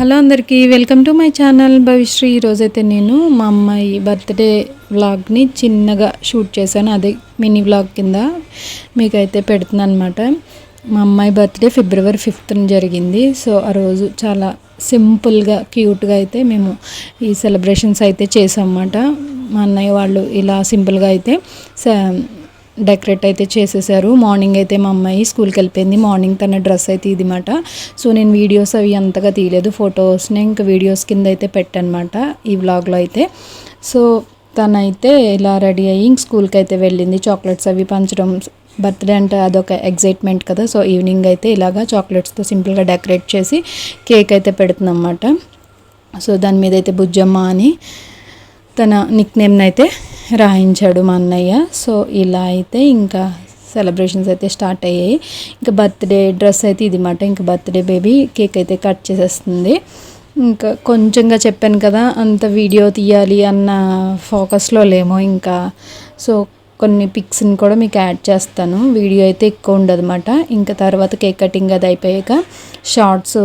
Hello అందరికీ welcome to my channel. Bhavishri ఈరోజైతే నేను మా అమ్మాయి బర్త్డే వ్లాగ్ని చిన్నగా షూట్ చేశాను. అదే మినీ వ్లాగ్ కింద మీకైతే పెడుతున్నాను అనమాట మా అమ్మాయి బర్త్డే ఫిబ్రవరి ఫిఫ్త్న జరిగింది. సో ఆ రోజు చాలా సింపుల్గా క్యూట్గా అయితే మేము ఈ సెలబ్రేషన్స్ అయితే చేసామన్నమాట మా అన్నయ్య వాళ్ళు ఇలా సింపుల్గా అయితే డెకరేట్ అయితే చేసేసారు. మార్నింగ్ అయితే మా అమ్మాయి స్కూల్కి వెళ్ళిపోయింది. మార్నింగ్ తన డ్రెస్ అయితే ఇది మాట సో నేను వీడియోస్ అవి అంతగా తీయలేదు. ఫొటోస్ని ఇంకా వీడియోస్ కింద అయితే పెట్టనమాట ఈ వ్లాగ్లో అయితే. సో తనైతే ఇలా రెడీ అయ్యి స్కూల్కి అయితే వెళ్ళింది. చాక్లెట్స్ అవి పంచడం బర్త్డే అంటే అదొక ఎగ్జైట్మెంట్ కదా. సో ఈవినింగ్ అయితే ఇలాగా చాక్లెట్స్తో సింపుల్గా డెకరేట్ చేసి కేక్ అయితే పెడుతుందన్నమాట సో దాని మీద అయితే బుజ్జమ్మ అని తన నిక్ నేమ్ని అయితే రాయించాడు మా అన్నయ్య. సో ఇలా అయితే ఇంకా సెలబ్రేషన్స్ అయితే స్టార్ట్ అయ్యాయి. ఇంకా బర్త్డే డ్రెస్ అయితే ఇది మాట. ఇంకా బర్త్డే బేబీ కేక్ అయితే కట్ చేసేస్తుంది. ఇంకా కొంచెంగా చెప్పాను కదా అంత వీడియో తీయాలి అన్న ఫోకస్లో లేమో ఇంకా. సో కొన్ని పిక్స్ని కూడా మీకు యాడ్ చేస్తాను. వీడియో అయితే ఎక్కువ ఉండదు అనమాట ఇంకా తర్వాత కేక్ కటింగ్ అది అయిపోయాక షార్ట్స్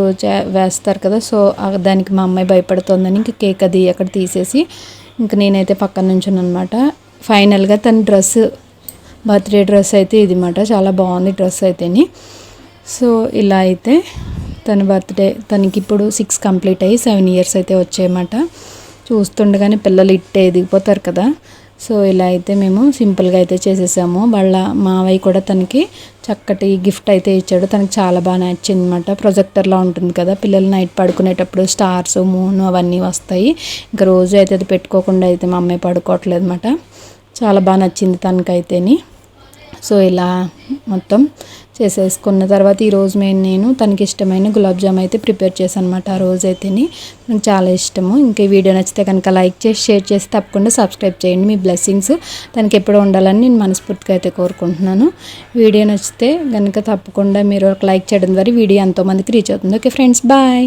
వేస్తారు కదా. సో దానికి మా అమ్మాయి భయపడుతోందని ఇంకా కేక్ అది అక్కడ తీసేసి ఇంకా నేనైతే పక్కన నుంచుని అనమాట ఫైనల్గా తన డ్రెస్ బర్త్డే డ్రెస్ అయితే ఇది మాట చాలా బాగుంది డ్రెస్ అయితేని. సో ఇలా అయితే తన బర్త్డే తనకి ఇప్పుడు సిక్స్ కంప్లీట్ అయ్యి సెవెన్ ఇయర్స్ అయితే వచ్చాయన్నమాట చూస్తుండగానే పిల్లలు ఇట్టే ఎదిగిపోతారు కదా. సో ఇలా అయితే మేము సింపుల్గా అయితే చేసేసాము. వాళ్ళ మావయ్య కూడా తనకి చక్కటి గిఫ్ట్ అయితే ఇచ్చాడు. తనకి చాలా బాగా నచ్చింది అనమాట ప్రొజెక్టర్లా ఉంటుంది కదా పిల్లలు నైట్ పడుకునేటప్పుడు స్టార్స్ మూన్ అవన్నీ వస్తాయి. ఇంకా రోజు అయితే అది పెట్టుకోకుండా అయితే మా అమ్మాయి పడుకోవట్లేదు అనమాట చాలా బాగా నచ్చింది తనకైతేని. సో ఇలా మొత్తం చేసేసుకున్న తర్వాత ఈరోజు మేము నేను తనకి ఇష్టమైన గులాబ్ జామ్ అయితే ప్రిపేర్ చేశాను అనమాట ఆ రోజు అయితేని. నాకు చాలా ఇష్టము. ఇంకా ఈ వీడియో నచ్చితే కనుక లైక్ చేసి షేర్ చేసి తప్పకుండా సబ్స్క్రైబ్ చేయండి మీ బ్లెస్సింగ్స్. తనకి ఎప్పుడు ఉండాలని నేను మనస్ఫూర్తిగా అయితే కోరుకుంటున్నాను. వీడియో నచ్చితే కనుక తప్పకుండా మీరు ఒక లైక్ చేయడం ద్వారా వీడియో ఎంతోమందికి రీచ్ అవుతుంది. Okay friends bye!